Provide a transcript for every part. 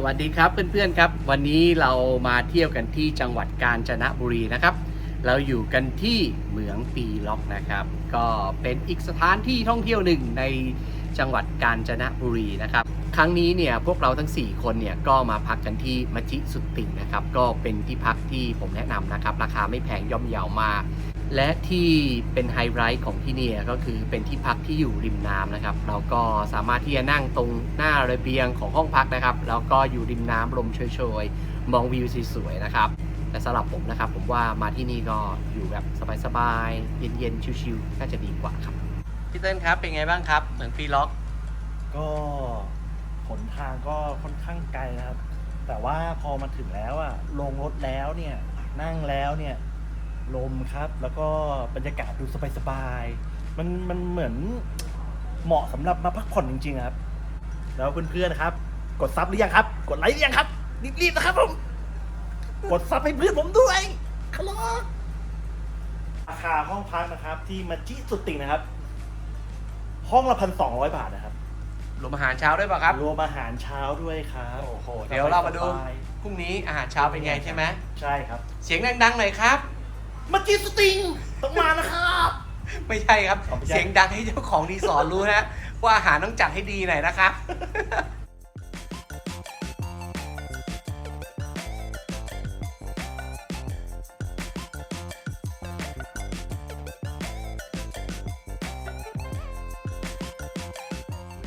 สวัสดีครับเพื่อนๆครับ วันนี้เรามาเที่ยวกันที่จังหวัดกาญจนบุรีนะครับ เราอยู่กันที่เหมืองปีล็อกนะครับ ก็เป็นอีกสถานที่ท่องเที่ยวหนึ่งในจังหวัดกาญจนบุรีนะครับ ครั้งนี้เนี่ยพวกเราทั้ง 4 คนเนี่ยก็มาพักกันที่มัจิสุดติ่งนะครับ ก็เป็นที่พักที่ผมแนะนำนะครับ ราคาไม่แพงย่อมเยาวมาก และที่เป็นไฮไลท์ของที่เนี่ยก็คือเป็นที่พักที่อยู่ริมน้ำนะครับ เราก็สามารถที่จะนั่งตรงหน้าระเบียงของห้องพักนะครับ แล้วก็อยู่ริมน้ำลมโชยๆ มองวิวสวยๆนะครับ แต่สำหรับผมนะครับ ผมว่ามาที่นี่ก็อยู่แบบสบายๆ เย็นๆ ชิวๆ น่าจะดีกว่าครับ พี่เติ้ลครับเป็นไงบ้างครับ เหมือนฟรีล็อก ก็หนทางก็ค่อนข้างไกลนะครับ แต่ว่าพอมาถึงแล้วอะลงรถแล้วเนี่ยนั่งแล้วเนี่ย ลมครับ แล้วก็บรรยากาศดูสบายๆ มันมันเหมือนเหมาะสำหรับมาพักผ่อนจริงๆครับ แล้วเพื่อนๆครับ กดซับหรือยังครับ กดไลค์หรือยังครับ รีบๆนะครับผม กดซับให้เพื่อนผมด้วยคลอราคาห้องพักนะครับ ที่มัจิสุดติ่งนะครับ ห้องละพันสองร้อยบาทนะครับ รวมอาหารเช้าด้วยป่ะครับ รวมอาหารเช้าด้วยครับโอ้โห เดี๋ยวเรามาดูสบยพรุ่งนี้อาหารเช้าเป็นไงใช่ไหมใช่ครับ เสียงดังๆหน่อยครับ มัจิสติงต้องมานะครับ ไม่ใช่ครับ อ๋อไม่ใช่ เสียงดังให้เจ้าของรีสอร์ทรู้นะว่าอาหารต้องจัดให้ดีหน่อยนะครับ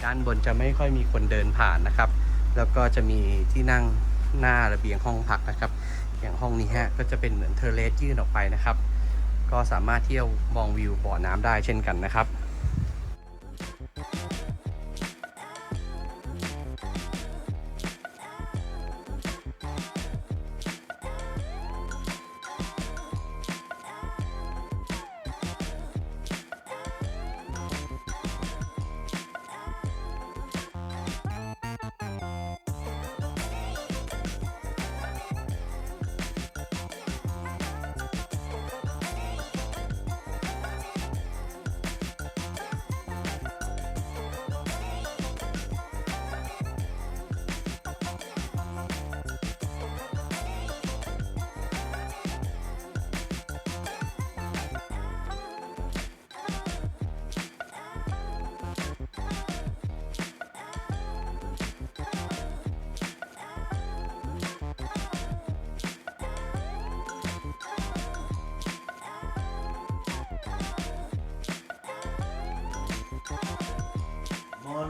ด้านบนจะไม่ค่อยมีคนเดินผ่านนะครับ แล้วก็จะมีที่นั่งหน้าระเบียงห้องพักนะครับอย่าง ห้องนี้ฮะก็จะเป็นเหมือนเทอร์เลสยื่นออกไปนะครับ ก็สามารถเที่ยวมองวิวบ่อน้ำได้เช่นกันนะครับ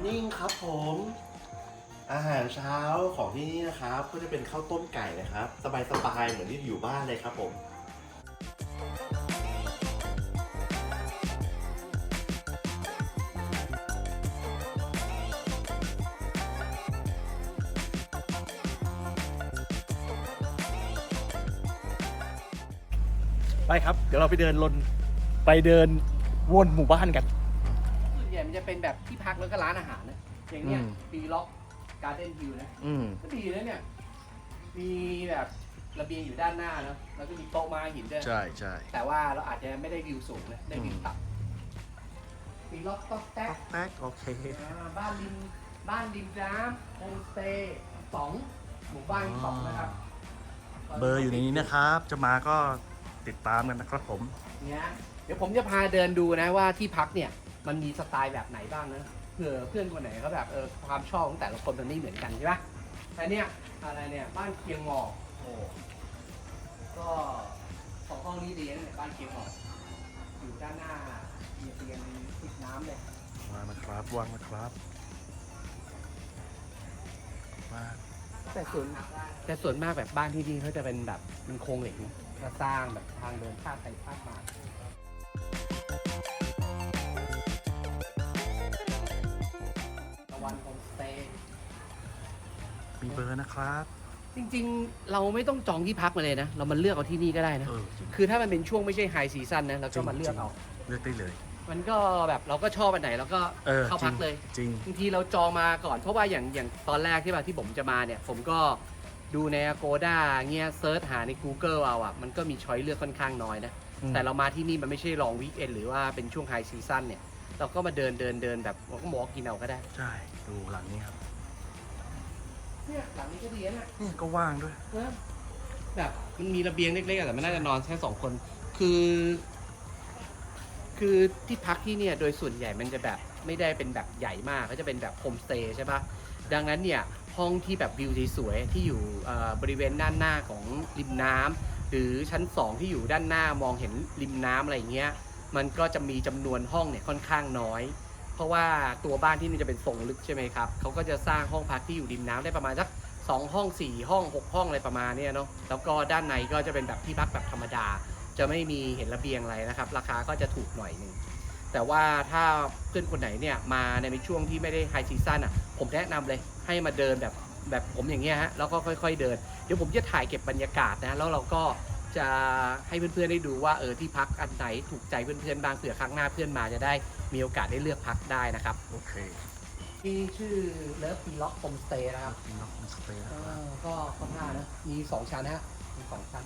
นิ่งครับผม อาหารเช้าของที่นี่นะครับ ก็จะเป็นข้าวต้มไก่นะครับ สบายๆเหมือนที่อยู่บ้านเลยครับผมไปครับ เดี๋ยวเราไปเดินลนไปเดินวนหมู่บ้านกันส่วนใหญ่มัน จะเป็นแบบที่พักแล้วก็ร้านอาหารนะอย่างเนี้ยอืม ปีล็อกการ์เด้นฮิวนะอืม ก็ดีนะเนี่ย มีแบบระเบียงอยู่ด้านหน้าเนอะแล้วก็มีโต๊ะไม้หินด้วย ใช่ใช่ แต่ว่าเราอาจจะไม่ได้วิวสูงนะได้วิวต่ำปีล็อกต๊อกแต๊ก แป๊กโอเค อ่าบ้านริมบ้านริมน้ำโฮมสเตย์สองหมู่บ้านสองนะครับเบอร์อยู่ในนี้นะครับ จะมาก็ติดตามกันนะครับผม เนี่ยเดี๋ยวผมจะพาเดินดูนะว่าที่พักเนี่ย มันมีสไตล์แบบไหนบ้างนะเผื่อเพื่อนคนไหนเขาแบบเออความชอบของแต่ละคนมันไม่เหมือนกันใช่ปะแต่เนี่ยอะไรเนี่ยบ้านเคียงหมอกโอ้ก็สองห้องนี้ดีนะเนี่ยบ้านเคียงหมอกอยู่ด้านหน้ามีเตียงติดน้ำเลย วางนะครับวางนะครับมาแต่ส่วนแต่ส่วนมากแบบบ้านที่นี่เขาจะเป็นแบบเป็นโครงเหล็กนะแล้วสร้างแบบทางเดินพาดไปพาดมา เบอร์นะครับจริงๆ เราไม่ต้องจองที่พักมาเลยนะ เรามาเลือกเอาที่นี่ก็ได้นะ เออจริงคือถ้ามันเป็นช่วงไม่ใช่ไฮซีซันนะเราก็มาเลือกเอา เลือกได้เลย มันก็แบบเราก็ชอบอันไหนเราก็เออเข้าพักเลยจริง บางทีเราจองมาก่อนเพราะว่าอย่างอย่างตอนแรกที่ว่าที่ผมจะมาเนี่ย ผมก็ดูใน Agoda เงี้ยเซิร์ชหาใน Google เอาอะมันก็มีช้อยเลือกค่อนข้างน้อยนะ อืม แต่เรามาที่นี่มันไม่ใช่ลองวีคเอนหรือว่าเป็นช่วงไฮซีซันเนี่ย เราก็มาเดินเดินเดินแบบเราก็มอกินเอาก็ได้ ใช่ ดูหลังนี้ครับ เนี่ยหลังนี้ก็ดีนะนี่ก็ว่างด้วยนะแบบมันมีระเบียงเล็กๆอะแต่มันน่าจะนอนแค่สองคน คือ คือที่พักที่เนี่ยโดยส่วนใหญ่มันจะแบบไม่ได้เป็นแบบใหญ่มากก็จะเป็นแบบโฮมสเตย์ใช่ปะดังนั้นเนี่ยห้องที่แบบวิวสวยๆที่อยู่เอ่อบริเวณด้านหน้าของริมน้ำหรือชั้น 2 ที่อยู่ด้านหน้ามองเห็นริมน้ำอะไรอย่างเงี้ยมันก็จะมีจำนวนห้องเนี่ยค่อนข้างน้อย เพราะว่าตัวบ้านที่นี่จะเป็นทรงลึกใช่ไหมครับเขาก็จะสร้างห้องพักที่อยู่ริมน้ำได้ประมาณสักสองห้องสี่ห้องหกห้องอะไรประมาณเนี้ยเนาะแล้วก็ด้านในก็จะเป็นแบบที่พักแบบธรรมดา จะไม่มีเห็นระเบียงอะไรนะครับ ราคาก็จะถูกหน่อยหนึงแต่ว่าถ้าเพื่อนคนไหนเนี่ยมาในช่วงที่ไม่ได้ไฮซีซั่นอะผมแนะนำเลยให้มาเดินแบบแบบผมอย่างเงี้ยฮะแล้วก็ค่อย ๆ เดิน เดี๋ยวผมจะถ่ายเก็บบรรยากาศนะแล้วเราก็ จะให้เพื่อนๆได้ดูว่าเออที่พักอันไหนถูกใจเพื่อนๆบ้างเผื่อครั้งหน้าเพื่อนมาจะได้มีโอกาสได้เลือกพักได้นะครับโอเคที่ชื่อเลิฟปีล็อกโฮมสเตย์นะครับมีล็อกสเปรย์เออก็ค่อนข้างนะมีสองชั้นนะฮะมีสองชั้น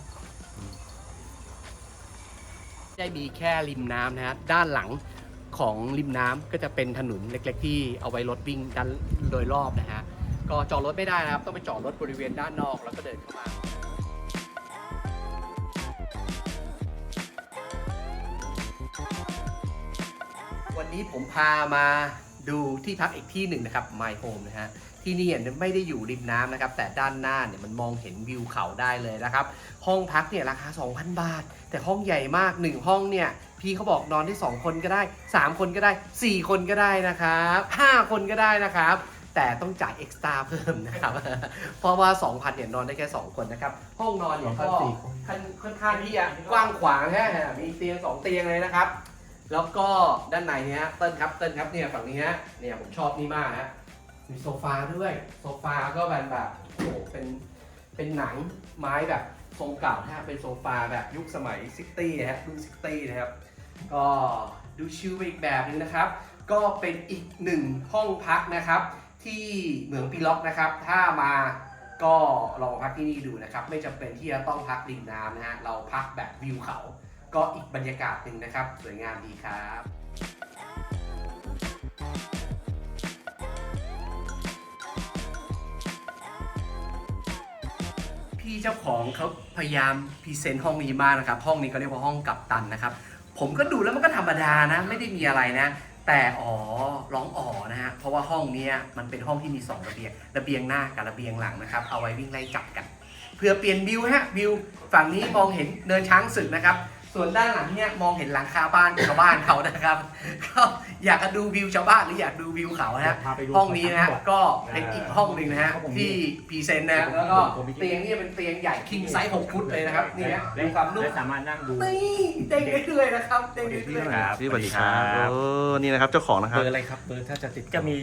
ได้มีแค่ริมน้ำนะฮะด้านหลังของริมน้ำก็จะเป็นถนนเล็กๆ ที่เอาไว้รถวิ่งด้านโดยรอบนะฮะก็จอดรถไม่ได้นะครับ ต้องไปจอดรถบริเวณด้านนอกแล้วก็เดินเข้ามา นี้ผมพามาดูที่พักอีกที่หนึ่งนะครับ My Home นะฮะ ที่นี่เนี่ยไม่ได้อยู่ริมน้ำนะครับ แต่ด้านหน้าเนี่ยมันมองเห็นวิวเขาได้เลยนะครับ ห้องพักเนี่ยราคา 2,000 บาท แต่ห้องใหญ่มาก 1 ห้องเนี่ย พี่เขาบอกนอนได้ 2 คนก็ได้ 3 คนก็ได้ 4 คนก็ได้นะครับ 5 คนก็ได้นะครับแต่ต้องจ่ายเอ็กซ์ตร้าเพิ่มนะครับ เพราะว่า 2,000เนี่ยนอนได้แค่ 2 คนนะครับ ห้องนอนเนี่ยก็ค่อนข้างที่จะกว้างขวางนะฮะมีเตียง 2 เตียงเลยนะครับ แล้วก็ด้านในเนี้ยเติ้ลครับเติ้ลครับเนี่ยฝั่งนี้ฮะเนี่ยผมชอบนี่มากฮะมีโซฟาด้วย โซฟาก็แบบแบบโอ้เป็นเป็นหนังไม้แบบทรงเก่านะฮะเป็นโซฟาแบบยุคสมัยซิตี้นะฮะรุ่นซิตี้นะครับ ก็ดูชิลไปอีกแบบนึงนะครับ ก็เป็นอีกหนึ่งห้องพักนะครับ ที่เหมืองปีล็อกนะครับ ถ้ามาก็ลองพักที่นี่ดูนะครับ ไม่จำเป็นที่จะต้องพักริมน้ำนะฮะเราพักแบบวิวเขา ก็อีกบรรยากาศหนึ่งนะครับ สวยงามดีครับพี่เจ้าของเขาพยายามพรีเซนต์ห้องนี้มากนะครับ ห้องนี้ก็เรียกว่าห้องกัปตันนะครับ ผมก็ดูแล้วมันก็ธรรมดานะ ไม่ได้มีอะไรนะ แต่อ๋อร้องอ๋อนะฮะเพราะว่าห้องนี้มันเป็นห้องที่มี 2 ระเบียง ระเบียงหน้ากับระเบียงหลังนะครับ เอาไว้วิ่งไล่จับกันเพื่อเปลี่ยนวิวฮะวิวฝั่งนี้มองเห็นเนินช้างศึกนะครับ ส่วนด้านหลังเนี่ยมองเห็นหลังคาบ้านชาวบ้านเขานะครับก็อยากจะดูวิวชาวบ้านหรืออยากดูวิวเขานะฮะห้องนี้นะฮะก็เป็นอีกห้องหนึ่งนะฮะที่พรีเซนต์นะฮะแล้วก็เตียงนี่เป็นเตียงใหญ่คิงไซส์6ฟุตเลยนะครับนี่ฮะดูความนุ่มและสามารถนั่งดูนี่เด้งเรื่อยๆนะครับเด้งเรื่อยๆครับพี่สวัสดีครับสวัสดีครับเออนี่นะครับเจ้าของนะคเบรับอร์อะไรครับเบอร์ถ้าจะติดจะมี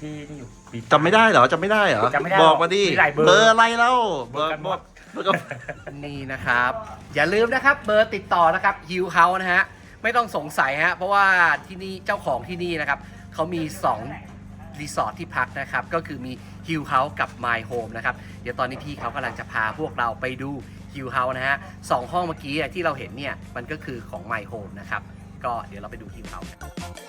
ที่ที่อยู่ปีจำไม่ได้เหรอจำไม่ได้เหรอจำไม่ได้บอกมาดิมีหลายเบอร์เบอร์อะไรเล่าเบอร์กันห มดเบอร์กันนี่นะครับ อย่าลืมนะครับเบอร์ติดต่อนะครับฮิวเฮานะฮะไม่ต้องสงสัยฮะเพราะว่าที่นี่เจ้าของที่นี่นะครับเขามี2รีสอร์ทที่พักนะครับก็คือมีฮิวเฮากับ My Home นะครับเดี๋ยวตอนนี้พี่เขากำลังจะพาพวกเราไปดูฮิวเฮานะฮะสองห้องเมื่อกี้ที่เราเห็นเนี่ยมันก็คือของ My Home นะครับก็เดี๋ยวเราไปดูฮิวเฮากัน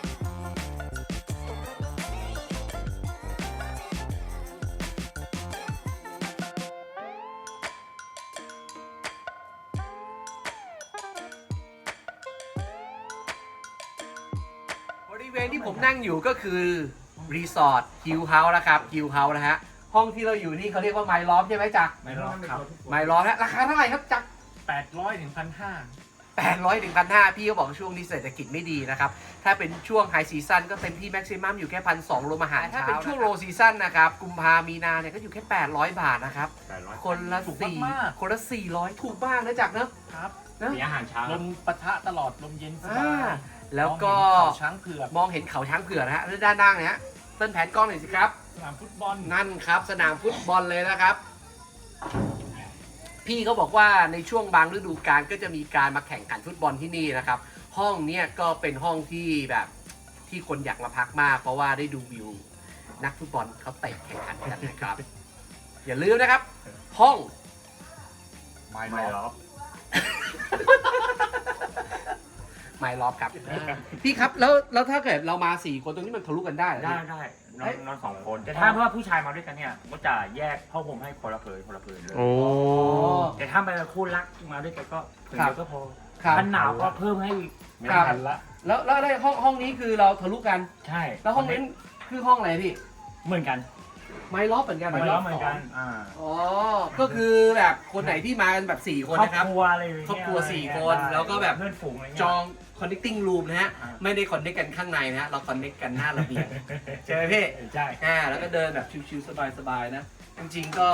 นั่งอยู่ก็คือรีสอร์ทฮิวเฮาส์นะครับฮิวเฮาส์นะฮะห้องที่เราอยู่นี่เขาเรียกว่าไมล้อมใช่ไหมจ๊ะไม่รอบครับไมล้อมนะราคาเท่าไหร่ครับจ๊ะแปดร้อยถึงพันห้า800ถึงพันห้าพี่ก็บอกช่วงนี้เศรษฐกิจไม่ดีนะครับ ถ้าเป็นช่วงไฮซีซันก็เต็มที่แม็กซิมัมอยู่แค่พันสองรวมอาหารถ้าเป็นช่วงโลซีซันนะครับกุมภามีนาเนี่ยก็อยู่แค่ 800 บาทนะครับแปดร้อยคนละถูกสี่มากคนละ 400 ถูกมากนะจักรเนอะๆครับนะมีอาหารเช้าลมปะทะตลอดลมเย็นสอ่าบาย แล้วก็มองเห็นเขาช้างเผือกมองเห็นเขาช้างเผือกนะฮะแล้วด้านล่างเนี่ยฮะเต้นแผนกล้องหน่อยสิครับ สนามฟุตบอลนั่นครับ สนามฟุตบอลเลยนะครับ พี่เขาบอกว่าในช่วงบางฤดูกาลก็จะมีการมาแข่งขันฟุตบอลที่นี่นะครับ ห้องเนี้ยก็เป็นห้องที่แบบที่คนอยากมาพักมาก เพราะว่าได้ดูวิว นักฟุตบอลเขาเตะแข่งขันกันนะครับ อย่าลืมนะครับ ห้อง ไม่รอบ ไมล์ล็อบครับ พี่ครับแล้วแล้วถ้าเกิดเรามาสี่คนตรงนี้มันทะลุกันได้เหรอได้พี่ได้นอนนอนสองคน แต่ถ้าว่าผู้ชายมาด้วยกันเนี่ยก็จะแยกผ้าห่มให้คนละผืนคนละผืนเลย โอ้ แต่ถ้าเป็นคู่รักมาด้วยกันก็ผืนครับเดียวก็พอครับถ้าหนาวก็เพิ่มให้อีกไม่ครับทันละ แล้วแล้วได้ห้องห้องนี้คือเราทะลุกัน ใช่แล้วห้องนี้คือห้องอะไรพี่ เหมือนกันไม้ล็อบเหมือนกันไม่ไม้ล้ล็ออบเหมือนกันอ่าอ๋อ ก็คือแบบคนไหนที่มากันแบบ4คนครอบนะครับครัวอะไรอย่างเงี้ยครอบครัวสี่ะไรคนเงี้ยแล้วก็แบบ เพื่อนฝูงอะไรเงี้ยจอง connecting room นะฮะ อ่า ไม่ได้ connect กันข้างในนะฮะ เรา connect กันหน้าระเบียงใช่ไหมพี่ ใช่ อ่าแล้วก็เดินแบบชิวๆสบายๆนะ จริงๆก็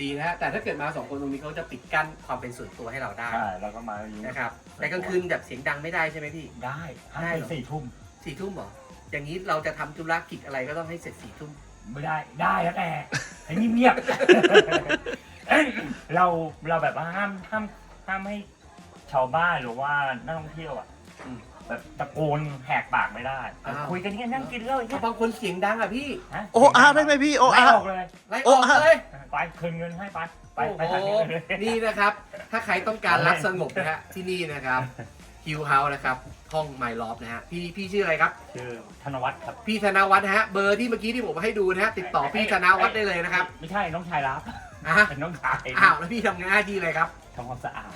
ดีนะฮะ แต่ถ้าเกิดมาสองคนตรงนี้เขาจะปิดกั้นความเป็นส่วนตัวให้เราได้ใช่ แล้วก็มาอย่างนี้นะครับ แต่กลางคืนแบบเสียงดังไม่ได้ใช่ไหมพี่ ได้ห้ามได้เป็เหรนอสี่ทุ่ม สี่ทุ่มเหรอ อย่างนี้เราจะทำธุรกิจอะไรก็ต้องให้เสร็จสี่ทุ่ม ไม่ได้ ได้แล้วแต่ไอ้นี่เงียบเอ้ยเรา เราแบบว่าห้าม ห้าม ห้ามให้ชาวบ้านหรือว่านักท่องเที่ยวอะอืม แบบตะโกนแหกปากไม่ได้อ้าวคุยกันเนี่ยนั่งกินเหล้าอย่างเงี้ยบางคนเสียงดังอะพี่ ฮะโออาได้ไหมพี่โอไล่อา ออกเลย ไล่อโอ้อกฮะเลย ไปคืนเงินให้ไปไปโอ้ไปโห ทางนี้เลย นี่นะครับ ถ้าใครต้องการรักสงบนะฮะ ที่นี่นะครับ ฮิวเฮาส์นะครับ ห้องไมลอฟนะฮะ พี่พี่ชื่ออะไรครับ ชื่อธนวัฒน์ครับพี่ธนวัฒน์นะฮะ เบอร์ที่เมื่อกี้ที่ผมให้ดูนะฮะ ติดต่อพี่ธนวัฒน์ได้เลยนะครับ ไม่ใช่น้องชายรับ อะ เป็นน้องชายอ้าว แล้วพี่ทำงานหน้าที่อะไรครับ ทำความสะอาด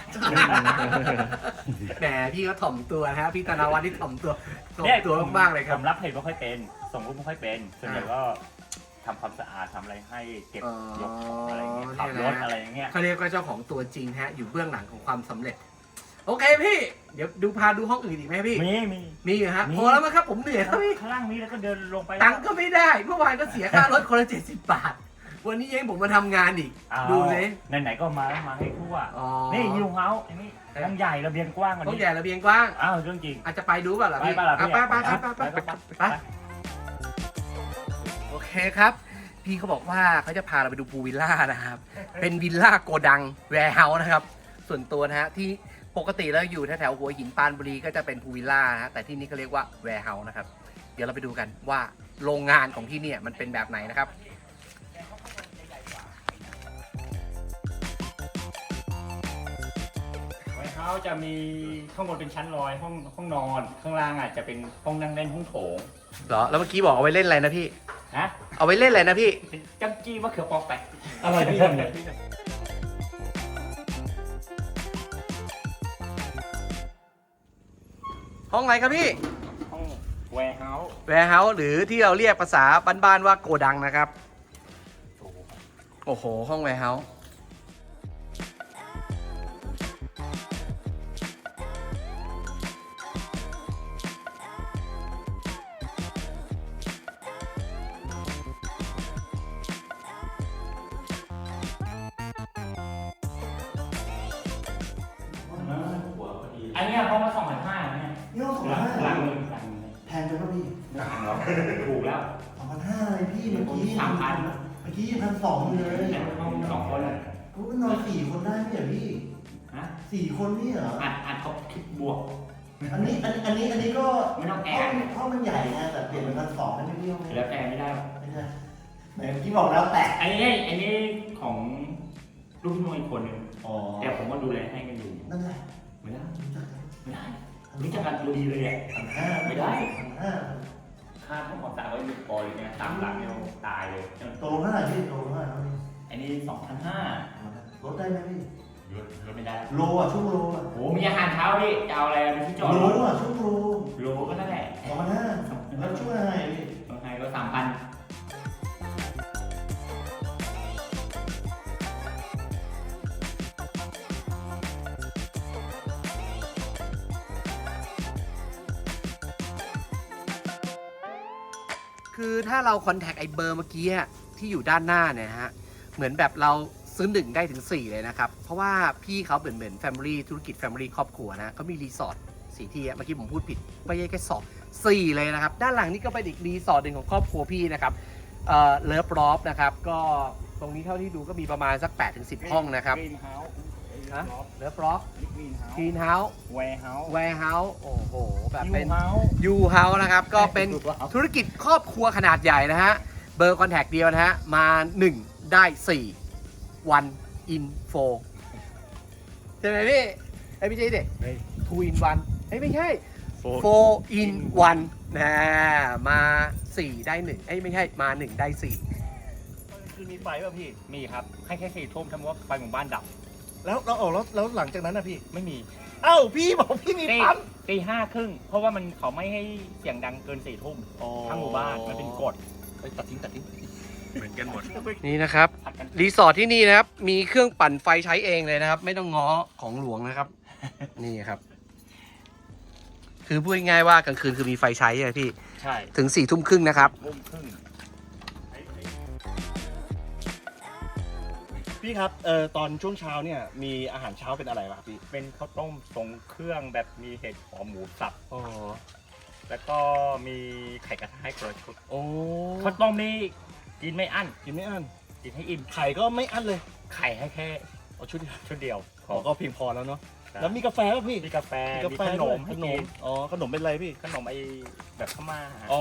แหมพี่ก็ถ่อมตัวนะฮะพี่ธนวัฒน์ที่ถ่อมตัวถ่อมเนี่ยตัวมากๆเลยคผรับมรับเพจไม่ค่อยเป็น ส่งรูปไม่ค่อยเป็นส่วนใหญ่อ่าก็ทำความสะอาดทำอะไรให้เก็บอ๋อยกของอะไรเงี้ยขับเนี่ยรนะถอะไรอย่างเงี้ย เขาเรียกว่าเจ้าของตัวจริงฮะ อยู่เบื้องหลังของความสำเร็จ โอเคพี่ เดี๋ยวดูพาดูห้องอื่นอีกไหมพี่ มีมี มีเหรอฮะมี พอแล้วมั้งครับผมเหนื่อยครับพี่ข้างล่างมีแล้วก็เดินลงไปตังค์ก็ไม่ได้เมื่อวานก็เสียค่ารถคนละเจ็ดสิบบาท วันนี้ยังผมมาทำงานอีก เอาดูเลยไหนๆก็มาแล้วมาให้ทั่ว อ๋อ นี่ยูเฮาส์อันนี้ห้องใหญ่ระเบียงกว้างกว่าห้องนี้ใหญ่ระเบียงกว้าง อ้าวเรื่องจริง อาจจะไปดูเปล่าล่ะไปพี่ไปล่ะพี่อะไปไปอะไปไปไปไปไปไป โอเคครับ พี่เขาบอกว่าเขาจะพาเราไปดูพูลวิลล่านะครับ เป็นวิลล่าโกดังแวร์เฮาส์นะครับ ส่วนตัวนะฮะที่ปกติแล้วอยู่แถวๆหัวหินปรานบุรีก็จะเป็นพูลวิลล่านะฮะแต่ที่นี่เขาเรียกว่าแวร์เฮาส์นะครับ เดี๋ยวเราไปดูกันว่าโรงงานของที่เนี่ยมันเป็นแบบไหนนะครับ ไวท์เฮาส์จะมีข้างบนเป็นชั้นลอยห้องห้องนอน ข้างล่างอะจะเป็นห้องนั่งเล่นห้องโถงเหรอ แล้วเมื่อกี้บอกเอาไว้เล่นอะไรนะพี่ นะเอาไว้เล่นอะไรนะพี่ เป็นจังจี้มะเขือปอกแปะอะไรพี่ทำเนี่ยห้องไหนครับพี่ ห้องแวร์เฮาส์ แวร์เฮาส์หรือที่เราเรียกภาษาบ้านๆว่าโกดังนะครับ โอ้โห ห้องแวร์เฮาส์ กี้สามพันเมื่อกี้พันสองเลยแต่ห้องสองคนอะกูก็นอนสี่คนได้ไม่เหรอพี่ฮะสี่คนนี่เหรออัดอัดเขาคิดบวก อันนี้อันอันนี้อันนี้ก็ไม่ต้องแอห้องร์ห้องมันใหญ่ไงแต่เปลี่ยนเป็นพันสองนั่นไม่พี่ห้องแล้วแอร์ไม่ได้หรอกไม่ใช่ไหนเมื่อกี้บอกแล้วแต่อันนี้อันนี้ของลูกพี่น้องอีกคนหนึ่งอ๋อแต่ผมก็ดูแลให้กันอยู่นั่นแหละไม่ได้รู้จักกันไม่ได้รู้จักกันดูดีเลยอะพันห้าไม่ได้ พันห้าค่าทั้งหมดตามไว้หนึ่งปอยเนี่ยสามหลังเนี่ยตายเลยตกลงเท่าไหร่พี่ตกลงเท่าไหร่ครับพี่อันนี้สองพันห้าลดได้ไหมพี่ลดลดไม่ได้ โลอะช่วงโลอะโอ้มีอาหารเช้าดิจะเอาอะไรเป็นที่จอดโลอะช่วงโลโลก็ คือถ้าเราคอนแทคไอเบอร์เมื่อกี้ที่อยู่ด้านหน้าเนี่ยฮะ เหมือนแบบเราซื้อหนึ่งได้ถึง 4 เลยนะครับ เพราะว่าพี่เขาเหมือนเหมือนแฟมิลี่ธุรกิจแฟมิลี่ครอบครัวนะเขามีรีสอร์ทสี่ที่เมื่อกี้ผมพูดผิดไม่ใช่แค่สองสี่เลยนะครับ ด้านหลังนี่ก็เป็นอีกรีสอร์ทหนึ่งของครอบครัวพี่นะครับเอ่อเลิฟรอฟนะครับ ก็ตรงนี้เท่าที่ดูก็มีประมาณสัก8ปดถึงสิห้องนะครับ ฮาส์ฮะเลิฟรอฟกรีนเฮาส์กรีนเฮาส์แวร์เฮาส์แวร์เฮาส์โอ้โห แบบยูเป็นเฮาส์ยูเฮาส์นะครับ ก็เป็นธุรกิจครอบครัวขนาดใหญ่นะฮะ เบอร์คอนแทคเดียวนะฮะ มา 1 ได้ 4 วันอินโฟใช่ไหมพี่ไอ้ยไม่ใช่เด็กเฮ้ยทูอินวันเฮ้ยไม่ใช่4 in 1นะมา 4 ได้1เอ้ยไม่ใช่มา 1 ได้4คือมีไฟป่ะพี่ มีครับ ให้แค่สี่ทุ่มทำว่าไฟหมู่บ้านดับ แล้วเราออกแล้วแล้วหลังจากนั้นนะพี่ ไม่มีเอ้าพี่บอกพี่มีตีปั๊ม ตีห้าครึ่งเพราะว่ามันเขาไม่ให้เสียงดังเกินสี่ทุ่มทั้งหมู่บ้านมันเป็นกฎเอ้ยตัดทิ้งตัดทิ้งเหมือนกันหมด นี่นะครับ ผัดกันรีสอร์ทที่นี่นะครับ มีเครื่องปั่นไฟใช้เองเลยนะครับ ไม่ต้องง้อของหลวงนะครับ นี่ครับ คือพูดง่ายๆว่ากลางคืนคือมีไฟใช้ใช่ไหมพี่ ใช่ถึง4ี่ทุ่มครึ่งนะครับ ทุ่มครึ่ง พี่ครับเอ่อตอนช่วงเช้าเนี่ยมีอาหารเช้าเป็นอะไรบ้างพี่เป็นข้าวต้มทรงเครื่องแบบมีเห็ดหอมหมูสับ อ๋อแล้วก็มีไข่กระทะให้กระชุดโอ้ข้าวต้มนี่กินไม่อั้นกินไม่อั้นกินให้อิ่มไข่ก็ไม่อั้นเลยไข่ให้แค่เอาชุดเดียวชุดเดียวอ๋อก็เพียงพอแล้วเนาะแล้แล้ววมีกาแฟป่ะพี่ มีกาแฟมีกามีแฟขนด้วยมขให้นกิมนอ๋อขนมเป็นอะไรพี่ขนมไอแบบพม่าอ๋อ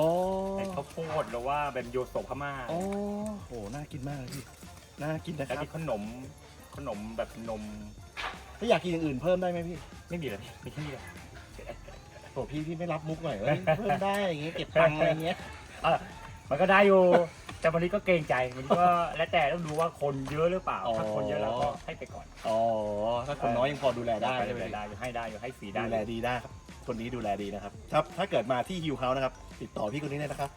ไอข้าวโพดหรือว่าเป็นโยโซพม่า โอ้โหน่ากินมากเลยพี่ น่ากินนะคแล้วรับมีขนมขนมแบบนมถ้าอยากกินอย่างอื่นเพิ่มได้ไหมพี่ไม่มีเลยมีแค่นี้แหละโอ้พี่พี่ไม่รับมุกหน่อยเอ้ยเพิ่มได้อย่างเงี้ยเก็บตังค์อะไรเงี้ยเออมันก็ได้อยู่ แต่วันนี้ก็เกรงใจวันนี้ก็แล้วแต่ต้องดูว่าคนเยอะหรือเปล่าถ้าคนเยอะเราก็ให้ไปก่อนอ๋อถ้าคนน้อยยังพอดูแลได้ใช่ไหมได้พี่ ได้ให้ได้อยู่ให้ฟรีได้ดูแลดีได้ครับ คนนี้ดูแลดีนะครับถ้าถ้าเกิดมาที่ฮิวเฮาส์นะครับ ติดต่อพี่คนนี้ได้นะครับ